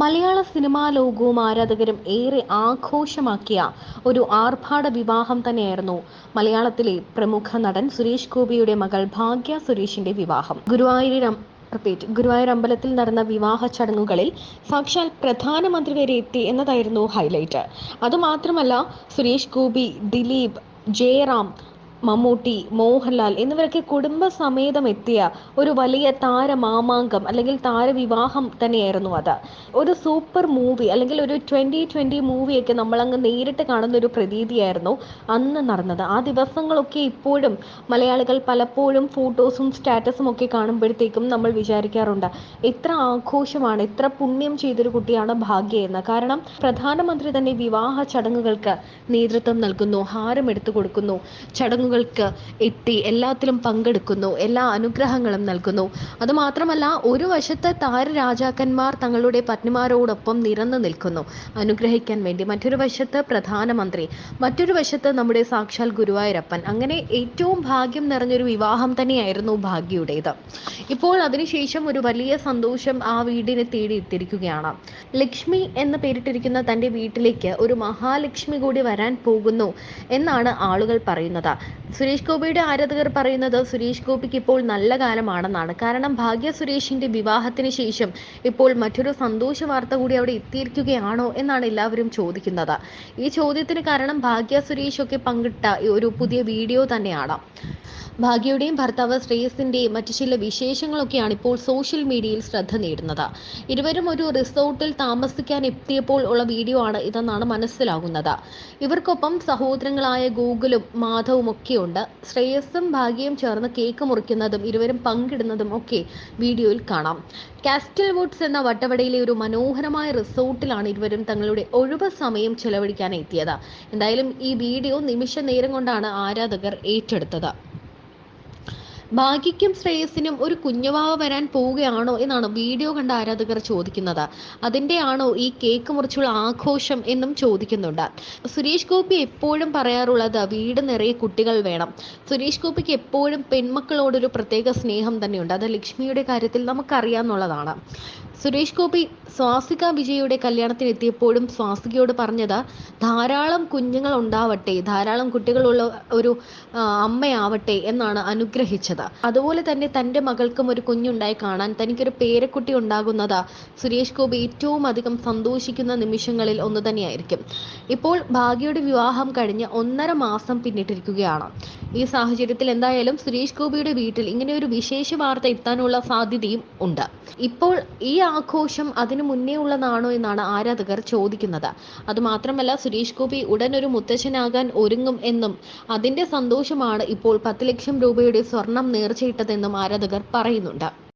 മലയാള cinema ലോകവും ആരാധകരും ഏറെ ആഘോഷമാക്കിയ ഒരു ആർഭാട വിവാഹം തന്നെയായിരുന്നു മലയാളത്തിലെ പ്രമുഖ നടൻ സുരേഷ് ഗോപിയുടെ മകൾ ഭാഗ്യ സുരേഷിന്റെ വിവാഹം. ഗുരുവായൂർ റിപ്പീറ്റ്. ഗുരുവായൂർ അമ്പലത്തിൽ നടന്ന വിവാഹ ചടങ്ങുകളിൽ സാക്ഷാൽ പ്രധാനമന്ത്രി വരെ എത്തി എന്നതായിരുന്നു ഹൈലൈറ്റ്. അതുമാത്രമല്ല സുരേഷ് ഗോപി ദിലീപ് ജയറാം മമ്മൂട്ടി മോഹൻലാൽ എന്നിവരൊക്കെ കുടുംബസമേതം എത്തിയ ഒരു വലിയ താരമാമാങ്കം അല്ലെങ്കിൽ താരവിവാഹം തന്നെയായിരുന്നു അത്. ഒരു സൂപ്പർ മൂവി അല്ലെങ്കിൽ ഒരു ട്വന്റി ട്വന്റി മൂവിയൊക്കെ നമ്മളങ്ങ് നേരിട്ട് കാണുന്ന ഒരു പ്രതീതിയായിരുന്നു അന്ന് നടന്നത്. ആ ദിവസങ്ങളൊക്കെ ഇപ്പോഴും മലയാളികൾ പലപ്പോഴും ഫോട്ടോസും സ്റ്റാറ്റസും ഒക്കെ കാണുമ്പോഴത്തേക്കും നമ്മൾ വിചാരിക്കാറുണ്ട് എത്ര ആഘോഷമാണ് എത്ര പുണ്യം ചെയ്തൊരു കുട്ടിയാണ് ഭാഗ്യ കാരണം പ്രധാനമന്ത്രി തന്നെ വിവാഹ ചടങ്ങുകൾക്ക് നേതൃത്വം നൽകുന്നു ഹാരം എടുത്തു കൊടുക്കുന്നു ചടങ്ങുകൾ ചടങ്ങുകൾക്ക് എത്തി എല്ലാത്തിലും പങ്കെടുക്കുന്നു എല്ലാ അനുഗ്രഹങ്ങളും നൽകുന്നു. അതുമാത്രമല്ല ഒരു വശത്ത് താര രാജാക്കന്മാർ തങ്ങളുടെ പത്നിമാരോടൊപ്പം നിരന്നു നിൽക്കുന്നു അനുഗ്രഹിക്കാൻ വേണ്ടി. മറ്റൊരു വശത്ത് പ്രധാനമന്ത്രി മറ്റൊരു വശത്ത് നമ്മുടെ സാക്ഷാൽ ഗുരുവായൂരപ്പൻ. അങ്ങനെ ഏറ്റവും ഭാഗ്യം നിറഞ്ഞൊരു വിവാഹം തന്നെയായിരുന്നു ഭാഗ്യയുടേത് ഇപ്പോൾ അതിനുശേഷം ഒരു വലിയ സന്തോഷം ആ വീടിനെ തേടി എത്തിയിരിക്കുകയാണ്. ലക്ഷ്മി എന്ന് പേരിട്ടിരിക്കുന്ന തന്റെ വീട്ടിലേക്ക് ഒരു മഹാലക്ഷ്മി കൂടി വരാൻ പോകുന്നു എന്നാണ് ആളുകൾ പറയുന്നത്. സുരേഷ് ഗോപിയുടെ ആരാധകർ പറയുന്നത് സുരേഷ് ഗോപിക്ക് ഇപ്പോൾ നല്ല കാലമാണെന്നാണ്. കാരണം ഭാഗ്യ സുരേഷിന്റെ വിവാഹത്തിന് ശേഷം ഇപ്പോൾ മറ്റൊരു സന്തോഷ വാർത്ത കൂടി അവിടെ എത്തിയിരിക്കുകയാണോ എന്നാണ് എല്ലാവരും ചോദിക്കുന്നത്. ഈ ചോദ്യത്തിന് കാരണം ഭാഗ്യ സുരേഷ് ഒക്കെ പങ്കിട്ട ഒരു പുതിയ വീഡിയോ തന്നെയാണ്. ഭാഗ്യയുടെയും ഭർത്താവ് ശ്രേയസിന്റെയും മറ്റു ചില വിശേഷങ്ങളൊക്കെയാണ് ഇപ്പോൾ സോഷ്യൽ മീഡിയയിൽ ശ്രദ്ധ നേടുന്നത്. ഇരുവരും ഒരു റിസോർട്ടിൽ താമസിക്കാൻ എത്തിയപ്പോൾ ഉള്ള വീഡിയോ ആണ് ഇതെന്നാണ് മനസ്സിലാകുന്നത്. ഇവർക്കൊപ്പം സഹോദരങ്ങളായ ഗൂഗിളും മാധവും ഒക്കെയുണ്ട്. ശ്രേയസ്സും ഭാഗ്യയും ചേർന്ന് കേക്ക് മുറിക്കുന്നതും ഇരുവരും പങ്കിടുന്നതും ഒക്കെ വീഡിയോയിൽ കാണാം. കാസ്റ്റൽ വുഡ്സ് എന്ന വട്ടവടയിലെ ഒരു മനോഹരമായ റിസോർട്ടിലാണ് ഇരുവരും തങ്ങളുടെ ഒഴിവ് സമയം ചെലവഴിക്കാൻ എത്തിയത് എന്തായാലും ഈ വീഡിയോ നിമിഷ നേരം കൊണ്ടാണ് ആരാധകർ ഏറ്റെടുത്തത്. ഭാഗ്യയ്ക്കും ശ്രേയസിനും ഒരു കുഞ്ഞുവാവ വരാൻ പോവുകയാണോ എന്നാണ് വീഡിയോ കണ്ട ആരാധകർ ചോദിക്കുന്നത്. അതിന്റെ ആണോ ഈ കേക്ക് മുറിച്ചുള്ള ആഘോഷം എന്നും ചോദിക്കുന്നുണ്ട്. സുരേഷ് ഗോപി എപ്പോഴും പറയാറുള്ളത് വീട് നിറയെ കുട്ടികൾ വേണം. സുരേഷ് ഗോപിക്ക് എപ്പോഴും പെൺമക്കളോടൊരു പ്രത്യേക സ്നേഹം തന്നെയുണ്ട്. അത് ലക്ഷ്മിയുടെ കാര്യത്തിൽ നമുക്കറിയാവുന്നതാണ് സുരേഷ് ഗോപി സ്വാസിക വിജയുടെ കല്യാണത്തിന് എത്തിയപ്പോഴും സ്വാസികയോട് പറഞ്ഞത് ധാരാളം കുഞ്ഞുങ്ങൾ ഉണ്ടാവട്ടെ ധാരാളം കുട്ടികളുള്ള ഒരു അമ്മയാവട്ടെ എന്നാണ് അനുഗ്രഹിച്ചത്. അതുപോലെ തന്നെ തന്റെ മകൾക്കും ഒരു കുഞ്ഞുണ്ടായി കാണാൻ തനിക്കൊരു പേരക്കുട്ടി ഉണ്ടാകുന്നത് സുരേഷ് ഗോപി ഏറ്റവും അധികം സന്തോഷിക്കുന്ന നിമിഷങ്ങളിൽ ഒന്ന് തന്നെയായിരിക്കും. ഇപ്പോൾ ഭാഗ്യയുടെ വിവാഹം കഴിഞ്ഞ് ഒന്നര മാസം പിന്നിട്ടിരിക്കുകയാണ്. ഈ സാഹചര്യത്തിൽ എന്തായാലും സുരേഷ് ഗോപിയുടെ വീട്ടിൽ ഇങ്ങനെ ഒരു വിശേഷ വാർത്ത എത്താനുള്ള സാധ്യതയും ഉണ്ട്. ഇപ്പോൾ ഈ ആഘോഷം അതിനു മുന്നേ ഉള്ളതാണോ എന്നാണ് ആരാധകർ ചോദിക്കുന്നത്. അതുമാത്രമല്ല സുരേഷ് ഗോപി ഉടൻ ഒരു മുത്തച്ഛനാകാൻ ഒരുങ്ങും എന്നും അതിന്റെ സന്തോഷമാണ് ഇപ്പോൾ പത്ത് ലക്ഷം രൂപയുടെ സ്വർണം നേർച്ചയിട്ടതെന്നും ആരാധകർ പറയുന്നുണ്ട്.